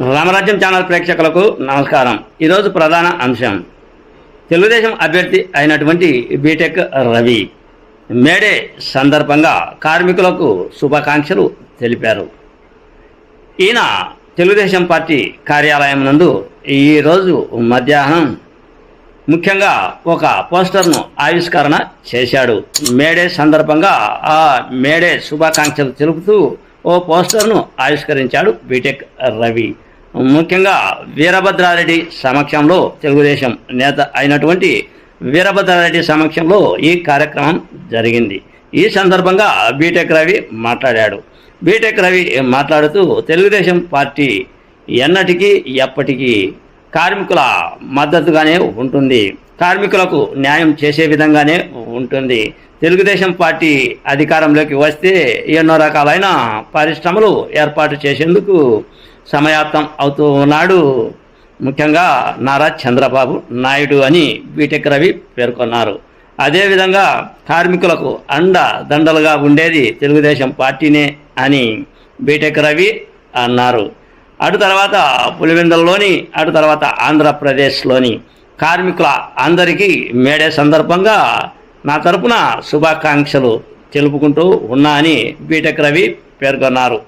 రామరాజ్యం channel ప్రేక్షకులకు నమస్కారం. ఈరోజు ప్రధాన అంశం. తెలుగుదేశం అభ్యర్థి అయినటువంటి బీటెక్ రవి మేడే సందర్భంగా కార్మికులకు శుభాకాంక్షలు తెలిపారు. ఈయన తెలుగుదేశం పార్టీ కార్యాలయం నందు ఈరోజు మధ్యాహ్నం ముఖ్యంగా ఒక పోస్టర్ను ఆవిష్కరణ చేశాడు. మేడే సందర్భంగా ఆ మేడే శుభాకాంక్షలు తెలుపుతూ ఓ పోస్టర్ను ఆవిష్కరించాడు బీటెక్ రవి. ముఖ్యంగా వీరభద్రారెడ్డి సమక్షంలో తెలుగుదేశం నేత అయినటువంటి వీరభద్రారెడ్డి సమక్షంలో ఈ కార్యక్రమం జరిగింది. ఈ సందర్భంగా బీటెక్ రవి మాట్లాడాడు. బీటెక్ రవి మాట్లాడుతూ తెలుగుదేశం పార్టీ ఎన్నటికీ ఎప్పటికీ కార్మికుల మద్దతుగానే ఉంటుంది. కార్మికులకు న్యాయం చేసే విధంగానే ఉంటుంది. తెలుగుదేశం పార్టీ అధికారంలోకి వస్తే ఎన్నో రకాలైన పరిశ్రమలు ఏర్పాటు చేసేందుకు సమయాప్తం అవుతూ ఉన్నాడు. ముఖ్యంగా నారా చంద్రబాబు నాయుడు అని బీటెక్ రవి పేర్కొన్నారు. అదేవిధంగా కార్మికులకు అండ దండలుగా ఉండేది తెలుగుదేశం పార్టీనే అని బీటెక్ రవి అన్నారు. అటు తర్వాత పులివెందల్లోని అటు తర్వాత ఆంధ్రప్రదేశ్లోని కార్మికుల అందరికీ మేడే సందర్భంగా నా తరపున శుభాకాంక్షలు తెలుపుకుంటూ ఉన్నా అని బీటెక్ రవి పేర్కొన్నారు.